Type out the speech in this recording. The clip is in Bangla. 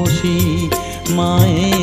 বসি মায়ের